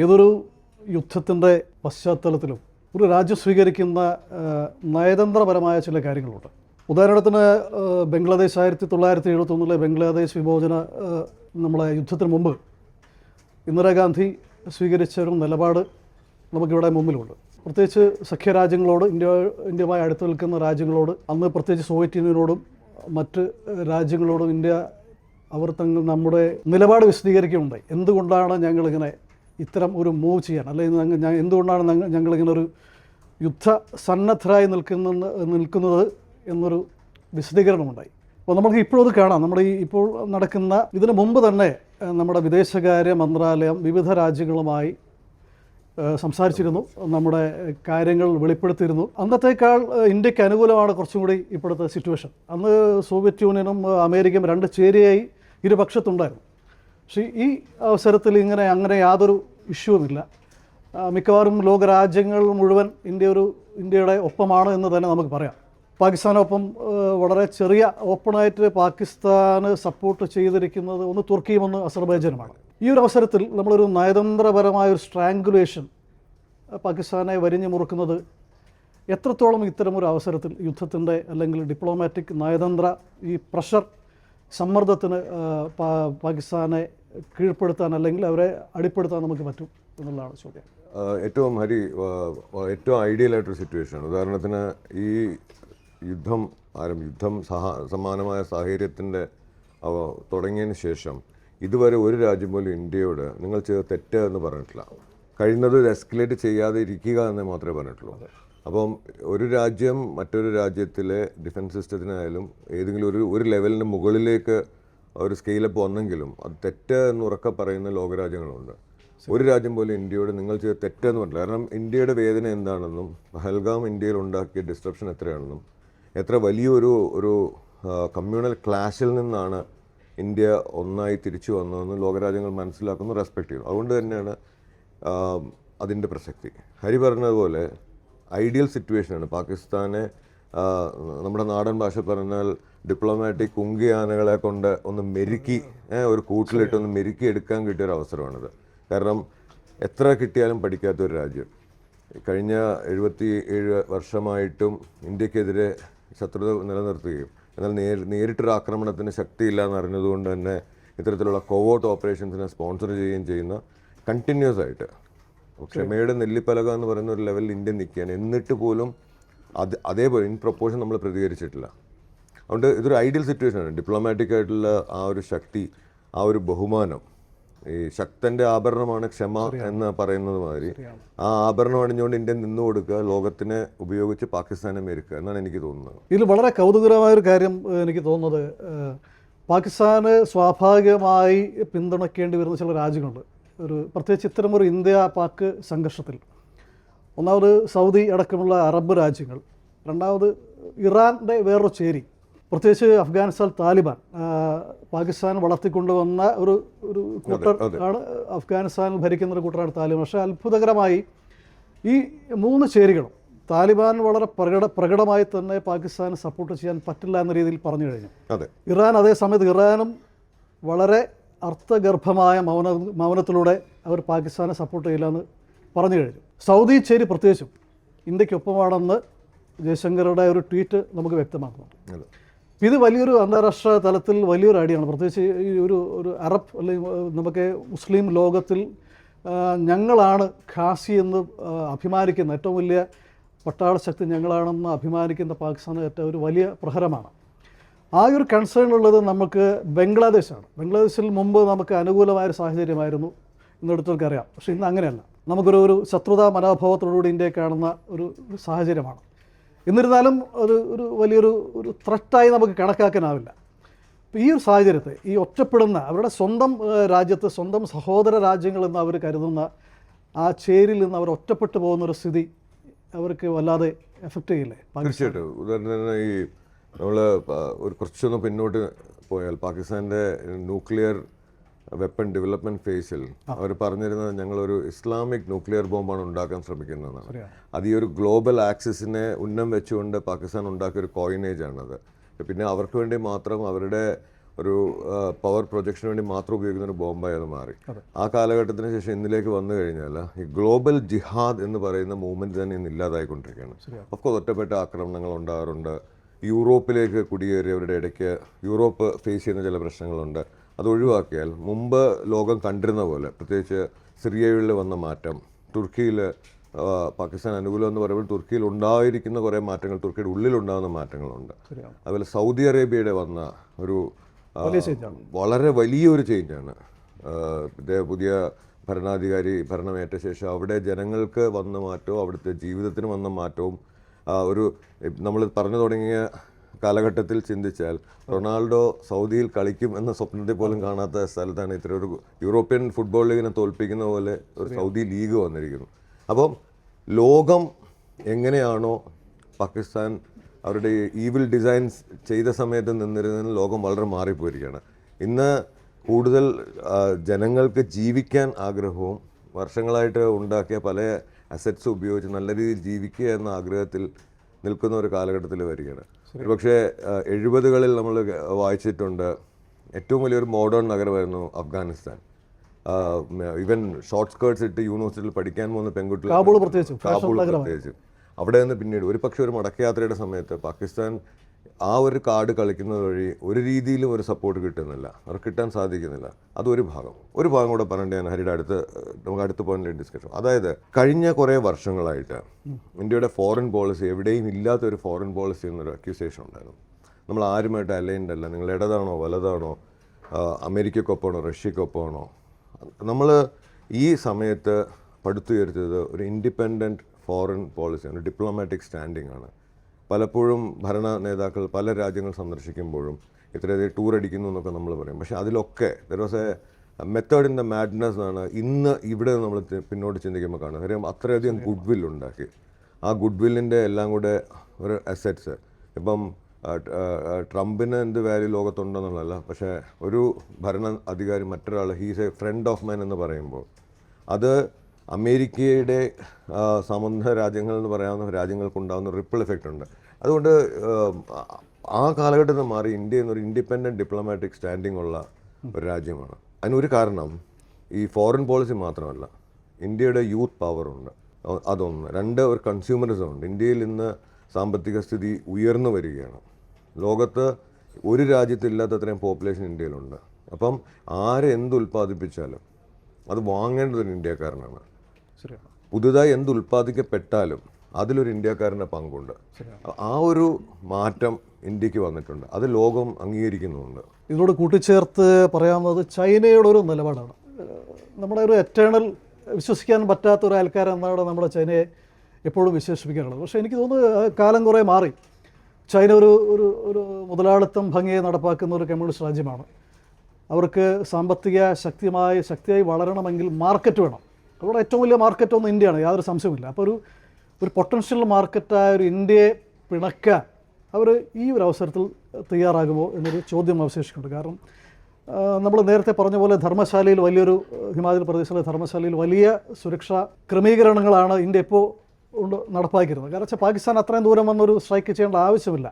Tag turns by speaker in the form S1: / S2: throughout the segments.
S1: ഏതൊരു യുദ്ധത്തിന്റെ പശ്ചാത്തലത്തിലും ഒരു രാജ്യം സ്വീകരിക്കുന്ന നയതന്ത്രപരമായ ചില കാര്യങ്ങളുണ്ട്. ഉദാഹരണത്തിന് ബംഗ്ലാദേശ് ആയിരത്തി തൊള്ളായിരത്തി എഴുപത്തൊന്നിലെ ബംഗ്ലാദേശ് വിമോചന നമ്മളെ യുദ്ധത്തിന് മുമ്പ് ഇന്ദിരാഗാന്ധി സ്വീകരിച്ച ഒരു നിലപാട് നമുക്കിവിടെ മുമ്പിലുണ്ട്. പ്രത്യേകിച്ച് സഖ്യരാജ്യങ്ങളോട് ഇന്ത്യ ഇന്ത്യയുമായി അടുത്ത് നിൽക്കുന്ന രാജ്യങ്ങളോട് അന്ന് പ്രത്യേകിച്ച് സോവിയറ്റ് യൂണിയനോടും മറ്റ് രാജ്യങ്ങളോടും ഇന്ത്യ അവർ തങ്ങൾ നമ്മുടെ നിലപാട് വിശദീകരിക്കുന്നുണ്ട്. എന്തുകൊണ്ടാണ് ഞങ്ങളിങ്ങനെ ഇത്തരം ഒരു മൂവ് ചെയ്യാൻ അല്ലെങ്കിൽ ഞാൻ എന്തുകൊണ്ടാണ് ഞങ്ങൾ ഞങ്ങളിങ്ങനെ ഒരു യുദ്ധ സന്നദ്ധരായി നിൽക്കുന്ന നിൽക്കുന്നത് എന്നൊരു വിശദീകരണമുണ്ടായി. അപ്പോൾ നമുക്ക് ഇപ്പോഴും അത് കാണാം. നമ്മുടെ ഈ ഇപ്പോൾ നടക്കുന്ന ഇതിനു മുമ്പ് തന്നെ നമ്മുടെ വിദേശകാര്യ മന്ത്രാലയം വിവിധ രാജ്യങ്ങളുമായി സംസാരിച്ചിരുന്നു. നമ്മുടെ കാര്യങ്ങൾ വെളിപ്പെടുത്തിയിരുന്നു. അന്നത്തേക്കാൾ ഇന്ത്യയ്ക്ക് അനുകൂലമാണ് കുറച്ചും കൂടി ഇപ്പോഴത്തെ സിറ്റുവേഷൻ അന്ന് സോവിയറ്റ് യൂണിയനും അമേരിക്കയും രണ്ട് ചേരിയായി ഇരുപക്ഷത്തുണ്ടായിരുന്നു. പക്ഷേ ഈ അവസരത്തിൽ ഇങ്ങനെ അങ്ങനെ യാതൊരു ഇഷ്യൂ ഒന്നുമില്ല. മിക്കവാറും ലോകരാജ്യങ്ങൾ മുഴുവൻ ഇന്ത്യ ഒരു ഇന്ത്യയുടെ ഒപ്പമാണ് എന്ന് തന്നെ നമുക്ക് പറയാം. പാകിസ്ഥാനൊപ്പം വളരെ ചെറിയ ഓപ്പണായിട്ട് പാകിസ്ഥാന് സപ്പോർട്ട് ചെയ്തിരിക്കുന്നത് ഒന്ന് തുർക്കിയും ഒന്ന് അസർബൈജാനുമാണ്. ഈ ഒരു അവസരത്തിൽ നമ്മളൊരു നയതന്ത്രപരമായ ഒരു സ്ട്രാങ്കുലേഷൻ പാകിസ്ഥാനെ വരിഞ്ഞു മുറുക്കുന്നത് എത്രത്തോളം ഇത്തരമൊരു അവസരത്തിൽ യുദ്ധത്തിന്റെ അല്ലെങ്കിൽ ഡിപ്ലോമാറ്റിക് നയതന്ത്ര ഈ പ്രഷർ സമ്മർദ്ദത്തിന് പാകിസ്ഥാനെ കീഴ്പ്പെടുത്താൻ അല്ലെങ്കിൽ അവരെ അടിപ്പെടുത്താൻ നമുക്ക് പറ്റും എന്നുള്ളതാണ് ചോദ്യം.
S2: ഏറ്റവും ഹരി ഏറ്റവും ഐഡിയൽ ആയിട്ടൊരു സിറ്റുവേഷൻ ഉദാഹരണത്തിന് ഈ യുദ്ധം ആരം യുദ്ധം സഹ സമാനമായ സാഹചര്യത്തിന്റെ അവ തുടങ്ങിയതിന് ശേഷം ഇതുവരെ ഒരു രാജ്യം പോലും ഇന്ത്യയോട് നിങ്ങൾ ചെയ്ത തെറ്റ് എന്ന് പറഞ്ഞിട്ടില്ല. കഴിയുന്നത് എസ്കലേറ്റ് ചെയ്യാതെ ഇരിക്കുക എന്നേ മാത്രമേ പറഞ്ഞിട്ടുള്ളൂ. അപ്പം ഒരു രാജ്യം മറ്റൊരു രാജ്യത്തിലെ ഡിഫൻസ് സിസ്റ്റത്തിനായാലും ഏതെങ്കിലും ഒരു ഒരു ലെവലിന് മുകളിലേക്ക് ഒരു സ്കെയിലപ്പ് വന്നെങ്കിലും അത് തെറ്റ് എന്ന് ഉറക്കെ പറയുന്ന ലോകരാജ്യങ്ങളുണ്ട്. ഒരു രാജ്യം പോലും ഇന്ത്യയോട് നിങ്ങൾ ചെയ്ത തെറ്റെന്ന് പറഞ്ഞില്ല കാരണം ഇന്ത്യയുടെ വേദന എന്താണെന്നും പഹൽഗാം ഇന്ത്യയിൽ ഉണ്ടാക്കിയ ഡിസ്ട്രപ്ഷൻ എത്രയാണെന്നും എത്ര വലിയൊരു ഒരു കമ്മ്യൂണൽ ക്ലാഷിൽ നിന്നാണ് ഇന്ത്യ ഒന്നായി തിരിച്ചു വന്നതെന്ന് ലോകരാജ്യങ്ങൾ മനസ്സിലാക്കുന്നു റെസ്പെക്ട് ചെയ്യുന്നു. അതുകൊണ്ട് തന്നെയാണ് അതിന്റെ പ്രസക്തി. ഹരി പറഞ്ഞതുപോലെ ഐഡിയൽ സിറ്റുവേഷനാണ്. പാകിസ്ഥാനെ നമ്മുടെ നാടൻ ഭാഷ പറഞ്ഞാൽ ഡിപ്ലോമാറ്റിക് കുങ്കിയാനകളെ കൊണ്ട് ഒന്ന് മെരുക്കി ഒരു കൂട്ടിലിട്ട് ഒന്ന് മെരുക്കി എടുക്കാൻ കിട്ടിയ ഒരു അവസരമാണിത്. കാരണം എത്ര കിട്ടിയാലും പഠിക്കാത്ത ഒരു രാജ്യം. കഴിഞ്ഞ എഴുപത്തി ഏഴ് വർഷമായിട്ടും ഇന്ത്യക്കെതിരെ ശത്രുത നിലനിർത്തുകയും എന്നാൽ നേരി നേരിട്ടൊരു ആക്രമണത്തിന് ശക്തിയില്ല എന്ന് അറിഞ്ഞതുകൊണ്ട് തന്നെ ഇത്തരത്തിലുള്ള കോവോട്ട് ഓപ്പറേഷൻസിനെ സ്പോൺസർ ചെയ്യുകയും ചെയ്യുന്ന കണ്ടിന്യൂസ് ആയിട്ട് ക്ഷമയുടെ നെല്ലിപ്പലക എന്ന് പറയുന്ന ഒരു ലെവലിൽ ഇന്ത്യ നിൽക്കുകയാണ്. എന്നിട്ട് പോലും അത് അതേപോലെ ഇൻ പ്രൊപ്പോഷൻ നമ്മൾ പ്രതികരിച്ചിട്ടില്ല. അതുകൊണ്ട് ഇതൊരു ഐഡിയൽ സിറ്റുവേഷൻ ആണ്. ഡിപ്ലോമാറ്റിക് ആയിട്ടുള്ള ആ ഒരു ശക്തി ആ ഒരു ബഹുമാനം ഈ ശക്തന്റെ ആഭരണമാണ് ക്ഷമ എന്ന് പറയുന്നത് മാതിരി ആ ആഭരണം അണിഞ്ഞുകൊണ്ട് ഇന്ത്യ നിന്നു കൊടുക്കുക ലോകത്തിനെ ഉപയോഗിച്ച് പാകിസ്ഥാനെ മേരുക്കുക എന്നാണ് എനിക്ക് തോന്നുന്നത്.
S1: ഇതിൽ വളരെ കൗതുകരമായൊരു കാര്യം എനിക്ക് തോന്നുന്നത് പാകിസ്ഥാന് സ്വാഭാവികമായി പിന്തുണയ്ക്കേണ്ടി വരുന്ന ചില രാജ്യങ്ങളുണ്ട്. ഒരു പ്രത്യേകിച്ച് ഇത്തരമൊരു ഇന്ത്യ പാക്ക് സംഘർഷത്തിൽ. ഒന്നാമത് സൗദി അടക്കമുള്ള അറബ് രാജ്യങ്ങൾ. രണ്ടാമത് ഇറാന്റെ വേറൊരു ചേരി. പ്രത്യേകിച്ച് അഫ്ഗാനിസ്ഥാൻ താലിബാൻ. പാകിസ്ഥാൻ വളർത്തിക്കൊണ്ടുവന്ന ഒരു ഒരു കൂട്ടർ. ആണ് അഫ്ഗാനിസ്ഥാൻ ഭരിക്കുന്ന ഒരു കൂട്ടറാണ് താലിബാൻ. പക്ഷേ അത്ഭുതകരമായി ഈ മൂന്ന് ചേരികളും താലിബാൻ വളരെ പ്രകട പ്രകടമായി തന്നെ പാകിസ്ഥാന് സപ്പോർട്ട് ചെയ്യാൻ പറ്റില്ല എന്ന രീതിയിൽ പറഞ്ഞു കഴിഞ്ഞു. ഇറാൻ അതേ സമയത്ത് ഇറാനും വളരെ അർത്ഥഗർഭമായ മൗന മൗനത്തിലൂടെ അവർ പാകിസ്ഥാനെ സപ്പോർട്ട് ചെയ്യില്ല എന്ന് പറഞ്ഞു കഴിഞ്ഞു. സൗദി ചേരി പ്രത്യേകിച്ചും ഇന്ത്യക്കൊപ്പമാണെന്ന് ജയശങ്കറുടെ ഒരു ട്വീറ്റ് നമുക്ക് വ്യക്തമാക്കുന്നുണ്ട്. ഇത് വലിയൊരു അന്താരാഷ്ട്ര തലത്തിൽ വലിയൊരു ഐഡിയാണ് പ്രത്യേകിച്ച് ഈ ഒരു ഒരു അറബ് അല്ലെങ്കിൽ നമുക്ക് മുസ്ലിം ലോകത്തിൽ ഞങ്ങളാണ് ഖാസി എന്ന് അഭിമാനിക്കുന്ന ഏറ്റവും വലിയ പട്ടാള ശക്തി ഞങ്ങളാണെന്ന് അഭിമാനിക്കുന്ന പാകിസ്ഥാന് ഏറ്റവും ഒരു വലിയ പ്രഹരമാണ്. ആ ഒരു കൺസേൺ ഉള്ളത് നമുക്ക് ബംഗ്ലാദേശാണ്. ബംഗ്ലാദേശിൽ മുമ്പ് നമുക്ക് അനുകൂലമായൊരു സാഹചര്യമായിരുന്നു എന്നിടത്തൊക്കെ അറിയാം. പക്ഷേ ഇന്ന് അങ്ങനെയല്ല. നമുക്കൊരു ഒരു ശത്രുതാ മനോഭാവത്തോടുകൂടി ഇന്ത്യയെ കാണുന്ന ഒരു സാഹചര്യമാണ്. എന്നിരുന്നാലും ഒരു ഒരു വലിയൊരു ഒരു ത്രട്ടായി നമുക്ക് കണക്കാക്കാനാവില്ല. ഈ ഒരു സാഹചര്യത്തെ ഈ ഒറ്റപ്പെടുന്ന അവരുടെ സ്വന്തം രാജ്യത്തെ സ്വന്തം സഹോദര രാജ്യങ്ങളെന്ന് അവർ കരുതുന്ന ആ ചേരിൽ നിന്ന് അവർ ഒറ്റപ്പെട്ടു പോകുന്ന ഒരു സ്ഥിതി അവർക്ക് വല്ലാതെ എഫക്റ്റ് ചെയ്യില്ലേ?
S2: തീർച്ചയായിട്ടും. ഉദാഹരണത്തിന് ഈ നമ്മൾ ഒരു കുറച്ചൊന്ന് പിന്നോട്ട് പോയാൽ പാകിസ്ഥാന്റെ ന്യൂക്ലിയർ വെപ്പൺ ഡെവലപ്മെന്റ് ഫേസിൽ അവർ പറഞ്ഞിരുന്നത് ഞങ്ങളൊരു ഇസ്ലാമിക് ന്യൂക്ലിയർ ബോംബാണ് ഉണ്ടാക്കാൻ ശ്രമിക്കുന്നതെന്നാണ്.
S1: ശരിയാണ്.
S2: അത് ഈ ഒരു ഗ്ലോബൽ ആക്സിസിനെ ഉന്നം വെച്ചുകൊണ്ട് പാകിസ്ഥാൻ ഉണ്ടാക്കിയ ഒരു കോയിനേജ് ആണത്. പിന്നെ അവർക്ക് വേണ്ടി മാത്രം അവരുടെ ഒരു പവർ പ്രൊജക്ഷന് വേണ്ടി മാത്രം ഉപയോഗിക്കുന്ന ഒരു ബോംബായി അത് മാറി. ആ കാലഘട്ടത്തിന് ശേഷം ഇന്നിലേക്ക് വന്നു കഴിഞ്ഞാൽ ഈ ഗ്ലോബൽ ജിഹാദ് എന്ന് പറയുന്ന മൂവ്മെന്റ് തന്നെ ഇന്ന് ഇല്ലാതായിക്കൊണ്ടിരിക്കുകയാണ്. ഒഫ്കോഴ്സ് ഒറ്റപ്പെട്ട ആക്രമണങ്ങൾ ഉണ്ടാകാറുണ്ട്. യൂറോപ്പിലേക്ക് കുടിയേറിയവരുടെ ഇടയ്ക്ക് യൂറോപ്പ് ഫേസ് ചെയ്യുന്ന ചില പ്രശ്നങ്ങളുണ്ട്. അത് ഒഴിവാക്കിയാൽ മുമ്പ് ലോകം കണ്ടിരുന്ന പോലെ പ്രത്യേകിച്ച് സിറിയയിൽ വന്ന മാറ്റം തുർക്കിയിൽ പാകിസ്ഥാൻ അനുകൂലം എന്ന് പറയുമ്പോൾ തുർക്കിയിൽ ഉണ്ടായിരിക്കുന്ന കുറേ മാറ്റങ്ങൾ തുർക്കിയുടെ ഉള്ളിലുണ്ടാകുന്ന മാറ്റങ്ങളുണ്ട്. അതുപോലെ സൗദി അറേബ്യയുടെ വന്ന ഒരു വളരെ വലിയൊരു ചേഞ്ചാണ് പുതിയ ഭരണാധികാരി ഭരണമേറ്റ ശേഷം അവിടെ ജനങ്ങൾക്ക് വന്ന മാറ്റവും അവിടുത്തെ ജീവിതത്തിന് വന്ന മാറ്റവും ഒരു നമ്മൾ പറഞ്ഞു തുടങ്ങിയ കാലഘട്ടത്തിൽ ചിന്തിച്ചാൽ റൊണാൾഡോ സൗദിയിൽ കളിക്കും എന്ന സ്വപ്നത്തെ പോലും കാണാത്ത സ്ഥലത്താണ് ഇത്ര ഒരു യൂറോപ്യൻ ഫുട്ബോൾ ലീഗിനെ തോൽപ്പിക്കുന്ന പോലെ ഒരു സൗദി ലീഗ് വന്നിരിക്കുന്നു. അപ്പം ലോകം എങ്ങനെയാണോ പാകിസ്ഥാൻ അവരുടെ ഈവിൽ ഡിസൈൻസ് ചെയ്ത സമയത്ത് നിന്നിരുന്നതിന് ലോകം വളരെ മാറിപ്പോയിരിക്കുകയാണ്. ഇന്ന് കൂടുതൽ ജനങ്ങൾക്ക് ജീവിക്കാൻ ആഗ്രഹവും വർഷങ്ങളായിട്ട് ഉണ്ടാക്കിയ പല അസറ്റ്സ് ഉപയോഗിച്ച് നല്ല രീതിയിൽ ജീവിക്കുക എന്ന ആഗ്രഹത്തിൽ നിൽക്കുന്ന ഒരു കാലഘട്ടത്തിൽ വരികയാണ്. പക്ഷേ എഴുപതുകളിൽ നമ്മൾ വായിച്ചിട്ടുണ്ട് ഏറ്റവും വലിയൊരു മോഡേൺ നഗരമായിരുന്നു അഫ്ഗാനിസ്ഥാൻ. ഈവൻ ഷോർട്ട് സ്കേർട്സ് ഇട്ട് യൂണിവേഴ്സിറ്റിയിൽ പഠിക്കാൻ പോകുന്ന പെൺകുട്ടികൾ
S1: കാബൂൾ പ്രത്യേകിച്ചും.
S2: അവിടെ നിന്ന് പിന്നീട് ഒരു പക്ഷേ ഒരു മടക്കയാത്രയുടെ സമയത്ത് പാകിസ്ഥാൻ ആ ഒരു കാർഡ് കളിക്കുന്നത് വഴി ഒരു രീതിയിലും ഒരു സപ്പോർട്ട് കിട്ടുന്നില്ല. അവർക്ക് കിട്ടാൻ സാധിക്കുന്നില്ല. അതൊരു ഭാഗം. ഒരു ഭാഗം കൂടെ പറഞ്ഞിട്ട് ഞാൻ ഹരിയുടെ അടുത്ത് നമുക്ക് അടുത്ത പോയിന്റിൽ ഡിസ്കഷൻ അതായത് കഴിഞ്ഞ കുറേ വർഷങ്ങളായിട്ട് ഇന്ത്യയുടെ ഫോറിൻ പോളിസി എവിടെയും ഇല്ലാത്ത ഒരു ഫോറിൻ പോളിസി എന്നൊരു അക്യൂസേഷൻ ഉണ്ടായിരുന്നു. നമ്മൾ ആരുമായിട്ട് അലൈൻഡ് അല്ല. നിങ്ങൾ ഇടതാണോ വലതാണോ അമേരിക്കക്കൊപ്പമാണോ റഷ്യക്കൊപ്പമാണോ? നമ്മൾ ഈ സമയത്ത് പടുത്തുയർത്തിയത് ഒരു ഇൻഡിപെൻഡന്റ് ഫോറിൻ പോളിസിയാണ് ഡിപ്ലോമാറ്റിക് സ്റ്റാൻഡിംഗ് ആണ്. പലപ്പോഴും ഭരണ നേതാക്കൾ പല രാജ്യങ്ങൾ സന്ദർശിക്കുമ്പോഴും ഇത്രയധികം ടൂർ അടിക്കുന്നു എന്നൊക്കെ നമ്മൾ പറയും. പക്ഷേ അതിലൊക്കെ there was a method in the madness ആണ് ഇന്ന് ഇവിടെ നമ്മൾ പിന്നോട്ട് ചിന്തിക്കുമ്പോൾ കാണുന്നത്. കാര്യം അത്രയധികം ഗുഡ് വിൽ ഉണ്ടാക്കി. ആ ഗുഡ് വില്ലിന്റെ എല്ലാം കൂടെ ഒരു അസറ്റ്സ് ഇപ്പം ട്രംപിന് എന്ത് വാല്യൂ ലോകത്തുണ്ടെന്നുള്ളതല്ല പക്ഷേ ഒരു ഭരണ അധികാരി മറ്റൊരാൾ he's a friend of man എന്ന് പറയുമ്പോൾ അത് അമേരിക്കയുടെ സമുദ്ര രാജ്യങ്ങൾ എന്ന് പറയാവുന്ന രാജ്യങ്ങൾക്കുണ്ടാകുന്ന റിപ്പിൾ എഫക്റ്റ് ഉണ്ട്. അതുകൊണ്ട് ആ, കാലഘട്ടത്തിൽ മാറി ഇന്ത്യ എന്നൊരു ഇൻഡിപെൻഡന്റ് ഡിപ്ലോമാറ്റിക് സ്റ്റാൻഡിംഗ് ഉള്ള ഒരു രാജ്യമാണ്. അതിനൊരു കാരണം ഈ ഫോറിൻ പോളിസി മാത്രമല്ല ഇന്ത്യയുടെ യൂത്ത് പവറുണ്ട് അതൊന്ന്. രണ്ട് ഒരു കൺസ്യൂമറിസം ഉണ്ട്. ഇന്ത്യയിൽ ഇന്ന് സാമ്പത്തിക സ്ഥിതി ഉയർന്നു വരികയാണ്. ലോകത്ത് ഒരു രാജ്യത്തില്ലാത്തത്രയും പോപ്പുലേഷൻ ഇന്ത്യയിലുണ്ട്. അപ്പം ആരെന്ത് ഉൽപ്പാദിപ്പിച്ചാലും അത് വാങ്ങേണ്ടത് ഒരു ഇന്ത്യക്കാരനാണ്.
S1: ശരിയാണ്.
S2: പുതുതായി എന്ത് ഉൽപ്പാദിക്കപ്പെട്ടാലും അതിലൊരു ഇന്ത്യക്കാരന്റെ പങ്കുണ്ട്. ആ ഒരു മാറ്റം ഇന്ത്യയ്ക്ക് വന്നിട്ടുണ്ട്. അത് ലോകം അംഗീകരിക്കുന്നുണ്ട്.
S1: ഇതിനോട് കൂട്ടിച്ചേർത്ത് പറയാവുന്നത് ചൈനയുടെ ഒരു നിലപാടാണ്. നമ്മുടെ ഒരു എറ്റേണൽ വിശ്വസിക്കാൻ പറ്റാത്ത ഒരു ആൾക്കാരെന്നാണ് നമ്മുടെ ചൈനയെ എപ്പോഴും വിശേഷിപ്പിക്കാറുള്ളത്. പക്ഷേ എനിക്ക് തോന്നുന്നു കാലം കുറേ മാറി. ചൈന ഒരു ഒരു ഒരു മുതലാളിത്തം ഭംഗിയെ നടപ്പാക്കുന്ന ഒരു കമ്മ്യൂണിസ്റ്റ് രാജ്യമാണ്. അവർക്ക് സാമ്പത്തിക ശക്തിയായി ശക്തിയായി വളരണമെങ്കിൽ മാർക്കറ്റ് വേണം. അവിടെ ഏറ്റവും വലിയ മാർക്കറ്റ് ഒന്ന് ഇന്ത്യയാണ് യാതൊരു സംശയമില്ല അപ്പോൾ ഒരു ഒരു പൊട്ടൻഷ്യൽ മാർക്കറ്റായ ഒരു ഇന്ത്യയെ പിണക്കാൻ അവർ ഈ ഒരു അവസരത്തിൽ തയ്യാറാകുമോ എന്നൊരു ചോദ്യം അവശേഷിക്കുന്നുണ്ട്. കാരണം നമ്മൾ നേരത്തെ പറഞ്ഞ പോലെ ധർമ്മശാലയിൽ വലിയൊരു ഹിമാചൽ പ്രദേശിലെ ധർമ്മശാലയിൽ വലിയ സുരക്ഷാ ക്രമീകരണങ്ങളാണ് ഇന്ത്യ ഇപ്പോൾ നടപ്പാക്കിയിരുന്നത്. കാരണം വെച്ചാൽ പാകിസ്ഥാൻ അത്രയും ദൂരം വന്നൊരു സ്ട്രൈക്ക് ചെയ്യേണ്ട ആവശ്യമില്ല.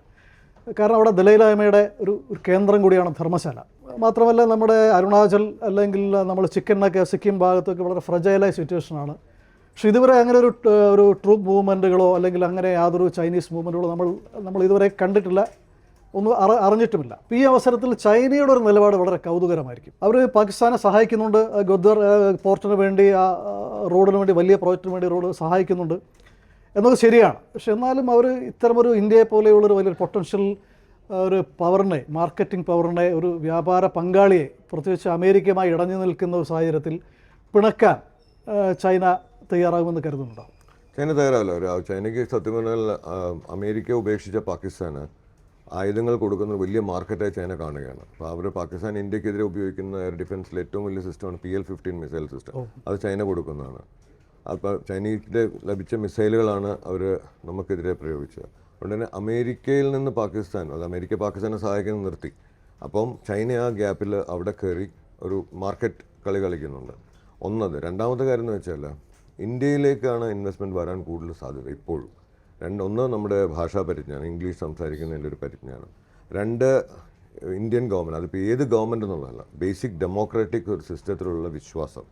S1: കാരണം അവിടെ ദലൈലായ്മയുടെ ഒരു ഒരു കേന്ദ്രം കൂടിയാണ് ധർമ്മശാല. മാത്രമല്ല നമ്മുടെ അരുണാചൽ അല്ലെങ്കിൽ നമ്മൾ ചിക്കനൊക്കെ സിക്കിം ഭാഗത്തൊക്കെ വളരെ ഫ്രജൈലായ സിറ്റുവേഷനാണ് പക്ഷേ ഇതുവരെ അങ്ങനെ ഒരു ഒരു ട്രൂപ്പ് മൂവ്മെന്റുകളോ അല്ലെങ്കിൽ അങ്ങനെ യാതൊരു ചൈനീസ് മൂവ്മെന്റുകളോ നമ്മൾ നമ്മൾ ഇതുവരെ കണ്ടിട്ടില്ല. ഒന്നും അറ അറിഞ്ഞിട്ടുമില്ല. ഈ അവസരത്തിൽ ചൈനയുടെ ഒരു നിലപാട് വളരെ കൗതുകരമായിരിക്കും. അവർ പാകിസ്ഥാനെ സഹായിക്കുന്നുണ്ട്. ഗദ്വർ പോർട്ടിന് വേണ്ടി ആ, റോഡിന് വേണ്ടി വലിയ പ്രോജക്റ്റിന് വേണ്ടി റോഡ് സഹായിക്കുന്നുണ്ട്. എന്നൊക്കെ ശരിയാണ്. പക്ഷെ എന്നാലും അവർ ഇത്തരമൊരു ഇന്ത്യയെ പോലെയുള്ളൊരു വലിയൊരു പൊട്ടൻഷ്യൽ ഒരു പവറിനെ മാർക്കറ്റിംഗ് പവറിനെ ഒരു വ്യാപാര പങ്കാളിയെ പ്രത്യേകിച്ച് അമേരിക്കയുമായി ഇടഞ്ഞു നിൽക്കുന്ന ഒരു സാഹചര്യത്തിൽ പിണക്കാൻ ചൈന തയ്യാറാകുമെന്ന് കരുതുന്നുണ്ടോ?
S2: ചൈന തയ്യാറാവില്ല. ഒരു ചൈനയ്ക്ക് സത്യം പറഞ്ഞാൽ അമേരിക്ക ഉപേക്ഷിച്ച പാകിസ്ഥാന് ആയുധങ്ങൾ കൊടുക്കുന്ന വലിയ മാർക്കറ്റായി ചൈന കാണുകയാണ്. അപ്പോൾ അവർ പാകിസ്ഥാൻ ഇന്ത്യക്കെതിരെ ഉപയോഗിക്കുന്ന എയർ ഡിഫൻസിൽ ഏറ്റവും വലിയ സിസ്റ്റമാണ് P L fifteen missile system അത് ചൈന കൊടുക്കുന്നതാണ്. അപ്പോൾ ചൈനീസിന്റെ ലഭിച്ച മിസൈലുകളാണ് അവർ നമുക്കെതിരെ പ്രയോഗിച്ചത്. അതുകൊണ്ട് തന്നെ അമേരിക്കയിൽ നിന്ന് പാകിസ്ഥാൻ അത് അമേരിക്ക പാകിസ്ഥാനെ സഹായിക്കുന്നത് നിർത്തി. അപ്പം ചൈന ആ ഗ്യാപ്പിൽ അവിടെ കയറി ഒരു മാർക്കറ്റ് കളി കളിക്കുന്നുണ്ട്. ഒന്നത് രണ്ടാമത്തെ കാര്യം എന്ന് വെച്ചാൽ ഇന്ത്യയിലേക്കാണ് ഇൻവെസ്റ്റ്മെന്റ് വരാൻ കൂടുതൽ സാധ്യത ഇപ്പോഴും. രണ്ട് ഒന്ന് നമ്മുടെ ഭാഷാ പരിജ്ഞാനം ഇംഗ്ലീഷ് സംസാരിക്കുന്നതിന്റെ ഒരു പരിജ്ഞാനം. രണ്ട് ഇന്ത്യൻ ഗവൺമെന്റ് അതിപ്പോൾ ഏത് ഗവൺമെന്റ് എന്നുള്ളതല്ല ബേസിക് ഡെമോക്രാറ്റിക് ഒരു സിസ്റ്റത്തിലുള്ള വിശ്വാസം.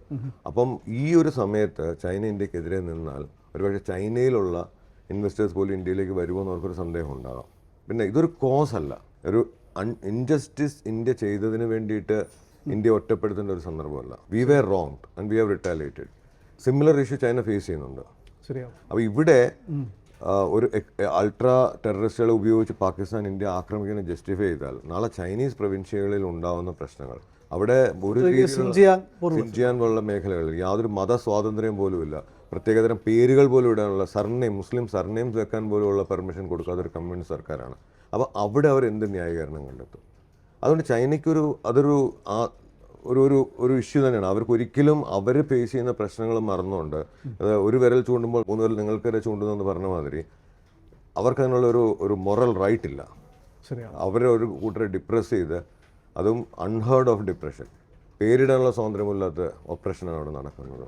S2: അപ്പം ഈ ഒരു സമയത്ത് ചൈന ഇന്ത്യക്കെതിരെ നിന്നാൽ ഒരുപക്ഷെ ചൈനയിലുള്ള ഇൻവെസ്റ്റേഴ്സ് പോലും ഇന്ത്യയിലേക്ക് വരുമോ അവർക്കൊരു സന്ദേഹം ഉണ്ടാകാം. പിന്നെ ഇതൊരു കോസ് അല്ല. ഒരു അൺ ഇൻജസ്റ്റിസ് ഇന്ത്യ ചെയ്തതിന് വേണ്ടിയിട്ട് ഇന്ത്യ ഒറ്റപ്പെടുത്തേണ്ട ഒരു സന്ദർഭമല്ല. We were wrong and we have retaliated similar issue China face ചെയ്യുന്നുണ്ട്.
S1: ശരിയാണ്
S2: അപ്പോൾ ഇവിടെ ഒരു അൾട്രാ ടെററിസ്റ്റുകളെ ഉപയോഗിച്ച് പാകിസ്ഥാൻ ഇന്ത്യ ആക്രമിക്കുന്നത് ജസ്റ്റിഫൈ ചെയ്താൽ നാളെ ചൈനീസ് പ്രവിൻഷ്യകളിൽ ഉണ്ടാവുന്ന പ്രശ്നങ്ങൾ. അവിടെ ഒരു
S1: പോലുള്ള
S2: സിൻജിയാൻ പോലുള്ള മേഖലകളിൽ യാതൊരു മത സ്വാതന്ത്ര്യം പോലുമില്ല. പ്രത്യേകതരം പേരുകൾ പോലും ഇടാനുള്ള സർനെയിം മുസ്ലിം സർനെയിംസ് വെക്കാൻ പോലുള്ള പെർമിഷൻ കൊടുക്കാത്ത ഒരു കമ്മ്യൂണിസ്റ്റ് സർക്കാരാണ്. അപ്പോൾ അവിടെ അവർ എന്ത് ന്യായീകരണം കണ്ടെത്തും? അതുകൊണ്ട് ചൈനയ്ക്കൊരു അതൊരു ഒരു ഒരു ഒരു ഇഷ്യൂ തന്നെയാണ്. അവർക്ക് ഒരിക്കലും അവർ ഫേസ് ചെയ്യുന്ന പ്രശ്നങ്ങൾ മറന്നുകൊണ്ട് അത് ഒരു വിരൽ ചൂണ്ടുമ്പോൾ മൂന്ന് വിരൽ നിങ്ങൾക്ക് വരെ ചൂണ്ടുന്നു എന്ന് പറഞ്ഞ മാതിരി അവർക്ക് അതിനുള്ള ഒരു ഒരു മൊറൽ റൈറ്റ് ഇല്ല. അവരെ ഒരു കൂട്ടരെ ഡിപ്രസ് ചെയ്ത് അതും അൺഹേർഡ് ഓഫ് ഡിപ്രഷൻ പേരിടാനുള്ള സ്വാതന്ത്ര്യമില്ലാത്ത ഓപ്പറേഷനാണ് അവിടെ നടക്കുന്നത്.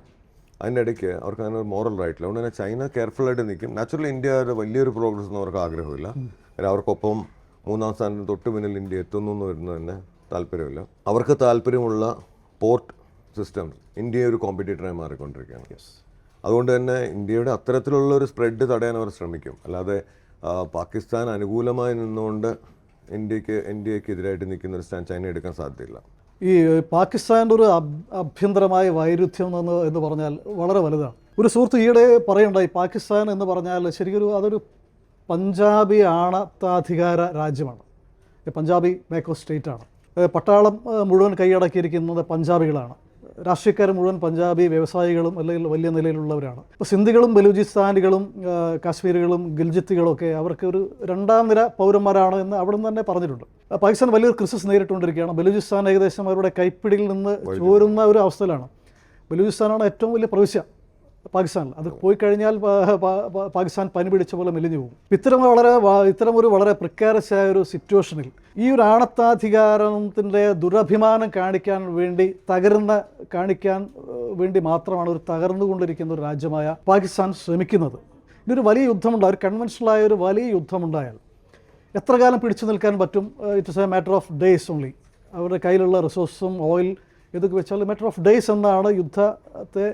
S2: അതിന്റെ ഇടയ്ക്ക് അവർക്ക് അങ്ങനെ ഒരു മോറൽ റൈറ്റില്ല അതുകൊണ്ട് തന്നെ ചൈന കെയർഫുള്ളായിട്ട് നിൽക്കും നാച്ചുറലി ഇന്ത്യയുടെ വലിയൊരു പ്രോഗ്രസ് ഒന്നും അവർക്ക് ആഗ്രഹമില്ല. കാര്യം അവർക്കൊപ്പം മൂന്നാം സ്ഥാനത്ത് തൊട്ട് പിന്നിൽ ഇന്ത്യ എത്തുന്നു എന്ന് വരുന്നത് തന്നെ താല്പര്യമില്ല. അവർക്ക് താല്പര്യമുള്ള പോർട്ട് സിസ്റ്റം ഇന്ത്യ ഒരു കോമ്പറ്റീറ്ററായി മാറിക്കൊണ്ടിരിക്കുകയാണ്. യെസ് അതുകൊണ്ട് തന്നെ ഇന്ത്യയുടെ അത്തരത്തിലുള്ള ഒരു സ്പ്രെഡ് തടയാൻ അവർ ശ്രമിക്കും. അല്ലാതെ പാകിസ്ഥാൻ അനുകൂലമായി നിന്നുകൊണ്ട് ഇന്ത്യയ്ക്ക് ഇന്ത്യയ്ക്ക് എതിരായിട്ട് നിൽക്കുന്ന ഒരു സ്റ്റാൻഡ് ചൈന എടുക്കാൻ സാധ്യതയില്ല.
S1: ഈ പാകിസ്ഥാന്റെ ഒരു അഭ്യന്തരമായ വൈരുദ്ധ്യം എന്ന് എന്ന് പറഞ്ഞാൽ വളരെ വലുതാണ്. ഒരു സുഹൃത്ത് ഈയിടെ പറയുണ്ടായി പാകിസ്ഥാൻ എന്ന് പറഞ്ഞാൽ ശരിക്കൊരു അതൊരു പഞ്ചാബി ആണത്താധികാര രാജ്യമാണ്. പഞ്ചാബി മേക്കോ സ്റ്റേറ്റാണ് പട്ടാളം മുഴുവൻ കൈയടക്കിയിരിക്കുന്നത് പഞ്ചാബികളാണ്. രാഷ്ട്രീയക്കാർ മുഴുവൻ പഞ്ചാബി വ്യവസായികളും അല്ലെങ്കിൽ വലിയ നിലയിലുള്ളവരാണ്. ഇപ്പോൾ സിന്ധികളും ബലൂചിസ്ഥാനികളും കാശ്മീരുകളും കാശ്മീരികളും ഗിൽജിത്തുകളും ഒക്കെ അവർക്ക് ഒരു രണ്ടാം നിര പൗരന്മാരാണ് എന്ന് അവിടെ നിന്ന് തന്നെ പറഞ്ഞിട്ടുണ്ട്. പാകിസ്ഥാൻ വലിയൊരു ക്രിസിസ് നേരിട്ടുകൊണ്ടിരിക്കുകയാണ്. ബലൂചിസ്ഥാൻ ഏകദേശം അവരുടെ കൈപ്പിടിയിൽ നിന്ന് ചോരുന്ന ഒരു അവസ്ഥയിലാണ്. ബലൂചിസ്ഥാനാണ് ഏറ്റവും വലിയ പ്രവിശ്യ. പാകിസ്ഥാനിൽ. അത് പോയി കഴിഞ്ഞാൽ പാകിസ്ഥാൻ പനി പിടിച്ച പോലെ മെലിഞ്ഞു പോകും. ഇത്തരം വളരെ ഇത്തരമൊരു വളരെ പ്രിക്കാരസായ ഒരു സിറ്റുവേഷനിൽ ഈ ഒരു ആണത്താധികാരത്തിന്റെ ദുരഭിമാനം കാണിക്കാൻ വേണ്ടി തകരുന്ന കാണിക്കാൻ വേണ്ടി മാത്രമാണ് ഒരു തകർന്നുകൊണ്ടിരിക്കുന്ന ഒരു രാജ്യമായ പാകിസ്ഥാൻ ശ്രമിക്കുന്നത്. ഇതൊരു വലിയ യുദ്ധമുണ്ടായ ഒരു കൺവെൻഷനലായ ഒരു വലിയ യുദ്ധമുണ്ടായാൽ എത്ര കാലം പിടിച്ചു നിൽക്കാൻ പറ്റും? It's a matter of days only അവരുടെ കയ്യിലുള്ള റിസോഴ്സും ഓയിൽ ഇതൊക്കെ വെച്ചാൽ മാറ്റർ ഓഫ് ഡേയ്സ് എന്നാണ് യുദ്ധത്തെ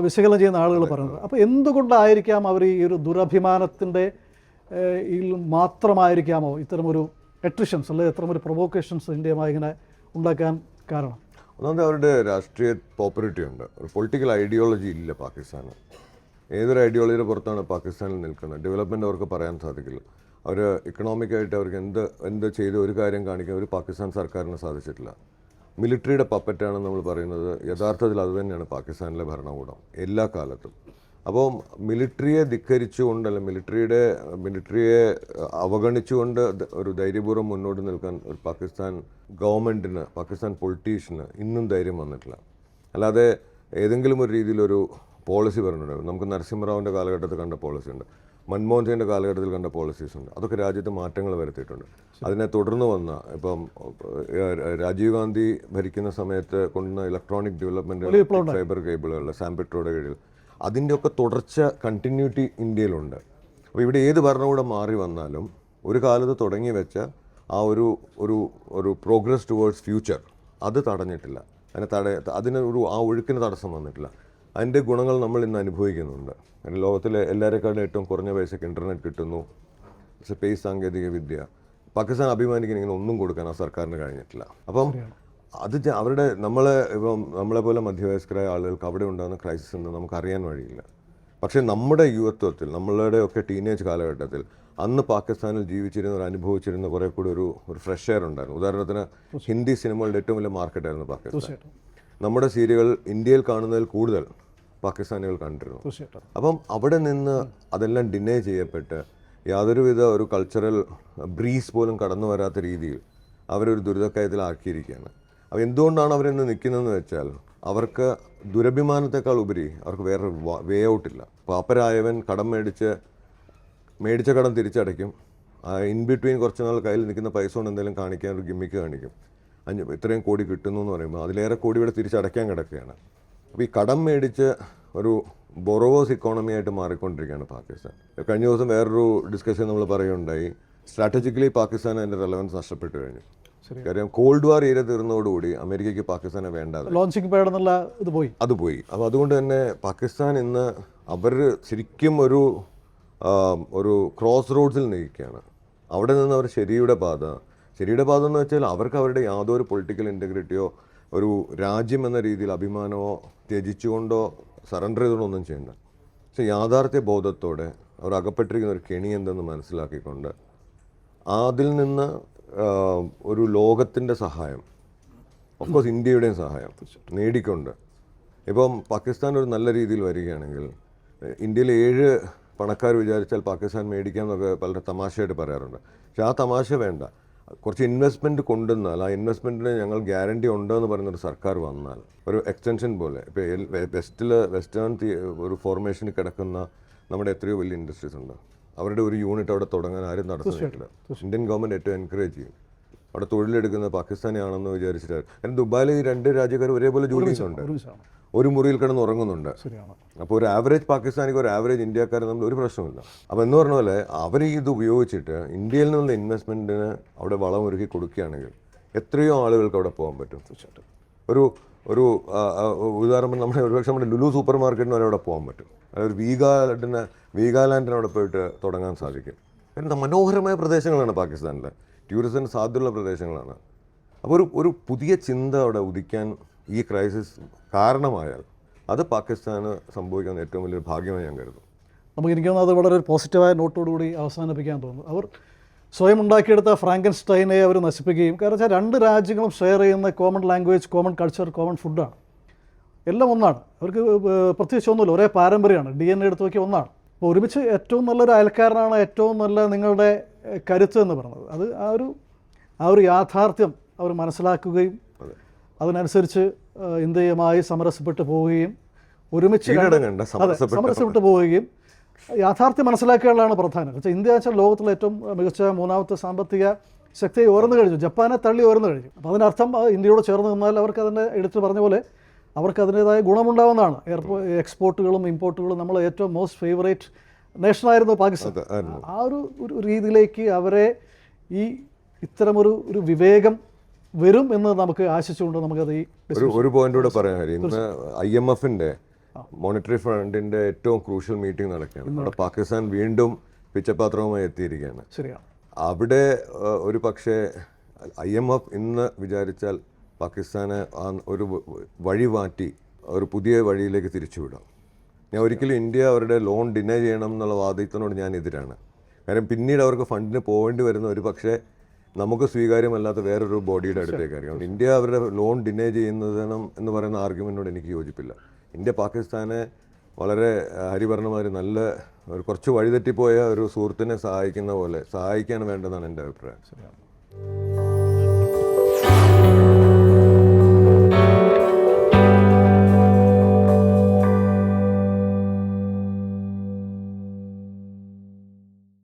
S1: വിശകലനം ചെയ്യുന്ന ആളുകൾ പറയുന്നത്. അപ്പോൾ എന്തുകൊണ്ടായിരിക്കാം അവർ ഈ ഒരു ദുരഭിമാനത്തിന്റെ മാത്രമായിരിക്കാമോ ഇത്തരമൊരു എട്രിഷൻസ് അല്ലെങ്കിൽ ഇത്തരമൊരു പ്രൊവോക്കേഷൻസ് ഇന്ത്യയുമായി ഇങ്ങനെ ഉണ്ടാക്കാൻ കാരണം?
S2: ഒന്നാമത് അവരുടെ രാഷ്ട്രീയ പോപ്പുലറിറ്റി ഉണ്ട്. ഒരു പൊളിറ്റിക്കൽ ഐഡിയോളജി ഇല്ല പാകിസ്ഥാന്. ഏതൊരു ഐഡിയോളജിയുടെ പുറത്താണ് പാകിസ്ഥാനിൽ നിൽക്കുന്നത്? ഡെവലപ്മെന്റ് അവർക്ക് പറയാൻ സാധിക്കില്ല. അവർ ഇക്കണോമിക്കായിട്ട് അവർക്ക് എന്ത് എന്ത് ചെയ്ത് ഒരു കാര്യം കാണിക്കാൻ ഒരു പാകിസ്ഥാൻ സർക്കാരിന് സാധിച്ചിട്ടില്ല. മിലിറ്ററിയുടെ പപ്പറ്റാണ് നമ്മൾ പറയുന്നത് യഥാർത്ഥത്തിൽ അത് തന്നെയാണ് പാകിസ്ഥാനിലെ ഭരണകൂടം എല്ലാ കാലത്തും. അപ്പോൾ മിലിറ്ററിയെ ധിക്കരിച്ചുകൊണ്ട് അല്ല മിലിറ്ററിയുടെ മിലിറ്ററിയെ അവഗണിച്ചുകൊണ്ട് ഒരു ധൈര്യപൂർവം മുന്നോട്ട് നിൽക്കാൻ ഒരു പാകിസ്ഥാൻ ഗവൺമെന്റിന് പാകിസ്ഥാൻ പൊളിറ്റീഷ്യന് ഇന്നും ധൈര്യം വന്നിട്ടില്ല. അല്ലാതെ ഏതെങ്കിലും ഒരു രീതിയിലൊരു പോളിസി പറഞ്ഞിട്ടുണ്ട് നമുക്ക് നരസിംഹറാവുവിന്റെ കാലഘട്ടത്തിൽ കണ്ട പോളിസി ഉണ്ട്. മൻമോഹൻ സിംഗിന്റെ കാലഘട്ടത്തിൽ കണ്ട പോളിസീസ് ഉണ്ട്. അതൊക്കെ രാജ്യത്ത് മാറ്റങ്ങൾ വരുത്തിയിട്ടുണ്ട്. അതിനെ തുടർന്ന് വന്ന ഇപ്പം രാജീവ് ഗാന്ധി ഭരിക്കുന്ന സമയത്ത് കൊണ്ടുവന്ന ഇലക്ട്രോണിക് ഡെവലപ്മെന്റ് ഫൈബർ കേബിളുകൾ സാമ്പിട്രോയുടെ കീഴിൽ. അതിന്റെ ഒക്കെ തുടർച്ച കണ്ടിന്യൂറ്റി ഇന്ത്യയിലുണ്ട്. അപ്പോൾ ഇവിടെ ഏത് ഭരണകൂടം മാറി വന്നാലും ഒരു കാലത്ത് തുടങ്ങി വെച്ച ആ ഒരു ഒരു ഒരു പ്രോഗ്രസ് ടുവേർഡ്സ് ഫ്യൂച്ചർ അത് തടഞ്ഞിട്ടില്ല. അതിനെ തട അതിന് ഒരു ആ ഒഴുക്കിന് തടസ്സം വന്നിട്ടില്ല. അതിന്റെ ഗുണങ്ങൾ നമ്മൾ ഇന്ന് അനുഭവിക്കുന്നുണ്ട്. ലോകത്തിലെ എല്ലാവരെക്കാളും ഏറ്റവും കുറഞ്ഞ പൈസയ്ക്ക് ഇന്റർനെറ്റ് കിട്ടുന്നു. സ്പേസ് സാങ്കേതിക വിദ്യ. പാകിസ്ഥാൻ അഭിമാനിക്കാൻ ഇങ്ങനെ ഒന്നും കൊടുക്കാൻ ആ സർക്കാരിന് കഴിഞ്ഞിട്ടില്ല. അപ്പം അത് അവരുടെ നമ്മളെ ഇപ്പം നമ്മളെ പോലെ മധ്യവയസ്കരായ ആളുകൾക്ക് അവിടെ ഉണ്ടാകുന്ന ക്രൈസിസ് എന്ന് നമുക്ക് അറിയാൻ വഴിയില്ല. പക്ഷേ നമ്മുടെ യുവത്വത്തിൽ നമ്മളുടെ ഒക്കെ ടീനേജ് കാലഘട്ടത്തിൽ അന്ന് പാകിസ്ഥാനിൽ ജീവിച്ചിരുന്ന ഒരു അനുഭവിച്ചിരുന്ന കുറേ കൂടി ഒരു ഒരു ഫ്രഷ് എയർ ഉണ്ടായിരുന്നു. ഉദാഹരണത്തിന് ഹിന്ദി സിനിമകളുടെ ഏറ്റവും വലിയ മാർക്കറ്റായിരുന്നു പാകിസ്ഥാൻ. നമ്മുടെ സീരിയലുകൾ ഇന്ത്യയിൽ കാണുന്നതിൽ കൂടുതൽ പാകിസ്ഥാനികൾ കണ്ടിരുന്നു. അപ്പം അവിടെ നിന്ന് അതെല്ലാം ഡിനേ ചെയ്യപ്പെട്ട് യാതൊരുവിധ ഒരു കൾച്ചറൽ ബ്രീസ് പോലും കടന്നു വരാത്ത രീതിയിൽ അവരൊരു ദുരിതക്കയത്തിലാക്കിയിരിക്കുകയാണ്. അപ്പോൾ എന്തുകൊണ്ടാണ് അവരെന്ന് നിൽക്കുന്നതെന്ന് വെച്ചാൽ അവർക്ക് ദുരഭിമാനത്തെക്കാൾ ഉപരി അവർക്ക് വേറെ വേ ഔട്ടില്ല പാപ്പരായവൻ കടം മേടിച്ച് മേടിച്ച കടം തിരിച്ചടയ്ക്കും. ഇൻ ബിറ്റ്വീൻ കുറച്ച് നാൾ കയ്യിൽ നിൽക്കുന്ന പൈസ കൊണ്ട് എന്തെങ്കിലും കാണിക്കാൻ ഒരു ഗിമ്മിക്ക് കാണിക്കും. അഞ്ച് ഇത്രയും കോടി കിട്ടുന്നു എന്ന് പറയുമ്പോൾ അതിലേറെ കോടി ഇവിടെ തിരിച്ചടയ്ക്കാൻ കിടക്കുകയാണ്. അപ്പോൾ ഈ കടം മേടിച്ച് ഒരു ബൊറോവേഴ്സ് ഇക്കോണമി ആയിട്ട് മാറിക്കൊണ്ടിരിക്കുകയാണ് പാകിസ്ഥാൻ. കഴിഞ്ഞ ദിവസം വേറൊരു ഡിസ്കഷൻ നമ്മൾ പറയുകയുണ്ടായി. സ്ട്രാറ്റജിക്കലി പാകിസ്ഥാൻ അതിന്റെ റെലവൻസ് നഷ്ടപ്പെട്ടു കഴിഞ്ഞു. കാര്യം കോൾഡ് വാർ ഏരിയ തീർന്നതോടുകൂടി അമേരിക്കയ്ക്ക് പാകിസ്ഥാനെ വേണ്ട.
S1: ലോഞ്ചിങ് പേഡ് എന്നുള്ള ഇത് പോയി.
S2: അത് പോയി. അപ്പോൾ അതുകൊണ്ട് തന്നെ പാകിസ്ഥാൻ ഇന്ന് അവർ ശരിക്കും ഒരു ഒരു ക്രോസ് റോഡ്സിൽ നിൽക്കുകയാണ്. അവിടെ നിന്ന് അവർ ശരിയുടെ പാത ശരിയുടെ ഭാഗം എന്ന് വെച്ചാൽ അവർക്ക് അവരുടെ യാതൊരു പൊളിറ്റിക്കൽ ഇന്റഗ്രിറ്റിയോ ഒരു രാജ്യം എന്ന രീതിയിൽ അഭിമാനമോ ത്യജിച്ചുകൊണ്ടോ സറണ്ടർ ചെയ്തുകൊണ്ടോ ഒന്നും ചെയ്യണ്ട പക്ഷേ യാഥാർത്ഥ്യ ബോധത്തോടെ അവർ അകപ്പെട്ടിരിക്കുന്ന ഒരു കെണി എന്തെന്ന് മനസ്സിലാക്കിക്കൊണ്ട് അതിൽ നിന്ന് ഒരു ലോകത്തിന്റെ സഹായം ഓഫ്കോഴ്സ് ഇന്ത്യയുടെയും സഹായം നേടിക്കൊണ്ട്. ഇപ്പം പാകിസ്ഥാൻ ഒരു നല്ല രീതിയിൽ വരികയാണെങ്കിൽ ഇന്ത്യയിൽ ഏഴ് പണക്കാർ വിചാരിച്ചാൽ പാകിസ്ഥാൻ മേടിക്കാമെന്നൊക്കെ പലരും തമാശയായിട്ട് പറയാറുണ്ട്. പക്ഷേ ആ തമാശ വേണ്ട. കുറച്ച് ഇൻവെസ്റ്റ്മെന്റ് കൊണ്ടുവന്നാൽ ആ ഇൻവെസ്റ്റ്മെന്റിന് ഞങ്ങൾ ഗ്യാരണ്ടി ഉണ്ടെന്ന് പറയുന്നൊരു സർക്കാർ വന്നാൽ ഒരു എക്സ്റ്റൻഷൻ പോലെ ഇപ്പോൾ വെസ്റ്റിൽ വെസ്റ്റേൺ ഒരു ഫോർമേഷനിൽ കിടക്കുന്ന നമ്മുടെ എത്രയോ വലിയ ഇൻഡസ്ട്രീസ് ഉണ്ട്. അവരുടെ ഒരു യൂണിറ്റ് അവിടെ തുടങ്ങാൻ ആരും നടത്തുന്നില്ല. ഇന്ത്യൻ ഗവൺമെന്റ് ഏറ്റവും എൻകറേജ് ചെയ്യും. അവിടെ തൊഴിലെടുക്കുന്നത് പാകിസ്ഥാനി ആണെന്ന് വിചാരിച്ചിട്ടാണ് കാരണം ദുബായിൽ ഈ രണ്ട് രാജ്യക്കാർ ഒരേപോലെ ജോലി ചെയ്യുന്നുണ്ട്. ഒരു മുറിയിൽ കിടന്ന് ഉറങ്ങുന്നുണ്ട്. അപ്പോൾ ഒരു ആവറേജ് പാകിസ്ഥാനിക്ക് ഒരു ആവറേജ് ഇന്ത്യക്കാരൻ തമ്മിൽ ഒരു പ്രശ്നമില്ല അപ്പോൾ എന്ന് പറഞ്ഞ പോലെ അവർ ഇത് ഉപയോഗിച്ചിട്ട് ഇന്ത്യയിൽ നിന്നുള്ള ഇൻവെസ്റ്റ്മെന്റിന് അവിടെ വളം ഒരുക്കി കൊടുക്കുകയാണെങ്കിൽ എത്രയോ ആളുകൾക്ക് അവിടെ പോകാൻ പറ്റും.
S1: തീർച്ചയായിട്ടും.
S2: ഒരു ഒരു ഉദാഹരണം നമ്മുടെ ഒരുപക്ഷെ നമ്മുടെ ലുലു സൂപ്പർ മാർക്കറ്റിന് വരെ അവിടെ പോകാൻ പറ്റും. അതായത് ഒരു വീഗാലാൻഡിന് വീഗാലാൻഡിന് അവിടെ പോയിട്ട് തുടങ്ങാൻ സാധിക്കും. എന്താ മനോഹരമായ പ്രദേശങ്ങളാണ് പാകിസ്ഥാനിലെ. ടൂറിസത്തിന് സാധ്യതയുള്ള പ്രദേശങ്ങളാണ്. അപ്പോൾ ഒരു ഒരു പുതിയ ചിന്ത അവിടെ ഉദിക്കാൻ ഈ ക്രൈസിസ് കാരണമായാൽ അത് പാകിസ്ഥാന് സംഭവിക്കുന്ന ഏറ്റവും വലിയൊരു ഭാഗ്യമായി ഞാൻ കരുതുന്നു.
S1: നമുക്ക് എനിക്ക് തോന്നുന്നു അത് വളരെ ഒരു പോസിറ്റീവായ നോട്ടോടുകൂടി അവസാനിപ്പിക്കാൻ തോന്നുന്നു. അവർ സ്വയം ഉണ്ടാക്കിയെടുത്ത ഫ്രാങ്കൻ സ്റ്റൈനെ അവർ നശിപ്പിക്കുകയും കാരണം വെച്ചാൽ രണ്ട് രാജ്യങ്ങളും ഷെയർ ചെയ്യുന്ന common language common culture common ഫുഡാണ് എല്ലാം ഒന്നാണ്. അവർക്ക് പ്രത്യേകിച്ച് ഒന്നുമില്ല. ഒരേ പാരമ്പര്യമാണ്. ഡി എൻ എ എടുത്ത് നോക്കിയ ഒന്നാണ്. അപ്പോൾ ഒരുമിച്ച് ഏറ്റവും നല്ലൊരു അയൽക്കാരനാണ് ഏറ്റവും നല്ല നിങ്ങളുടെ കരുത്ത് എന്ന് പറയുന്നത്. അത് ആ ഒരു ആ ഒരു യാഥാർത്ഥ്യം അവർ മനസ്സിലാക്കുകയും അതിനനുസരിച്ച് ഇന്ത്യയുമായി സമരസപ്പെട്ട് പോവുകയും ഒരുമിച്ച്
S2: സമരസപ്പെട്ട്
S1: പോവുകയും യാഥാർത്ഥ്യം മനസ്സിലാക്കുകയുള്ളതാണ് പ്രധാനം. പക്ഷേ ഇന്ത്യ വെച്ചാൽ ലോകത്തിലെ ഏറ്റവും മികച്ച മൂന്നാമത്തെ സാമ്പത്തിക ശക്തിയെ ഉയർന്നു കഴിഞ്ഞു. ജപ്പാനെ തള്ളി ഉയർന്നു കഴിഞ്ഞു. അപ്പോൾ അതിനർത്ഥം ഇന്ത്യയോട് ചേർന്ന് നിന്നാൽ അവർക്ക് അതിന്റെ എടുത്ത് പറഞ്ഞ പോലെ അവർക്ക് അതിന്റേതായ ഗുണമുണ്ടാവുന്നതാണ്. എയർപോ എക്സ്പോർട്ടുകളും ഇമ്പോർട്ടുകളും നമ്മൾ ഏറ്റവും മോസ്റ്റ് ഫേവറേറ്റ് നേഷനായിരുന്നു പാകിസ്ഥാൻ. ആ ഒരു ഒരു രീതിയിലേക്ക് അവരെ ഈ ഇത്തരമൊരു ഒരു വിവേകം വരും എന്ന് നമുക്ക് ആശിച്ചുകൊണ്ട് നമുക്കത് ഈ
S2: ഒരു ഒരു പോയിന്റ് കൂടെ പറയാൻ കാര്യം. ഇന്ന് ഐ എം എഫിന്റെ മോണിറ്ററി ഫണ്ടിന്റെ ഏറ്റവും ക്രൂഷ്യൽ മീറ്റിംഗ് നടക്കുകയാണ്. നമ്മുടെ പാകിസ്ഥാൻ വീണ്ടും പിച്ചപാത്രവുമായി എത്തിയിരിക്കുകയാണ്.
S1: ശരിയാണ്.
S2: അവിടെ ഒരു പക്ഷേ ഐ എം എഫ് ഇന്ന് വിചാരിച്ചാൽ പാകിസ്ഥാനെ ആ ഒരു വഴി മാറ്റി ഒരു പുതിയ വഴിയിലേക്ക് തിരിച്ചുവിടാം. ഞാൻ ഒരിക്കലും ഇന്ത്യ അവരുടെ ലോൺ ഡിനേ ചെയ്യണം എന്നുള്ള വാദത്തിനോട് ഞാൻ എതിരാണ്. കാരണം പിന്നീട് അവർക്ക് ഫണ്ടിന് പോകേണ്ടി വരുന്ന ഒരു പക്ഷേ നമുക്ക് സ്വീകാര്യമല്ലാത്ത വേറൊരു ബോഡിയുടെ അടുത്തേക്കായിരിക്കും. അറിയാം ഇന്ത്യ അവരുടെ ലോൺ ഡിനേ ചെയ്യുന്നതിനും എന്ന് പറയുന്ന ആർഗ്യുമെന്റിനോട് എനിക്ക് യോജിപ്പില്ല. ഇന്ത്യ പാകിസ്ഥാനെ വളരെ ഹരി നല്ല ഒരു കുറച്ച് വഴിതെറ്റിപ്പോയ ഒരു സുഹൃത്തിനെ സഹായിക്കുന്ന പോലെ സഹായിക്കാൻ വേണ്ടതാണ് എന്റെ അഭിപ്രായം.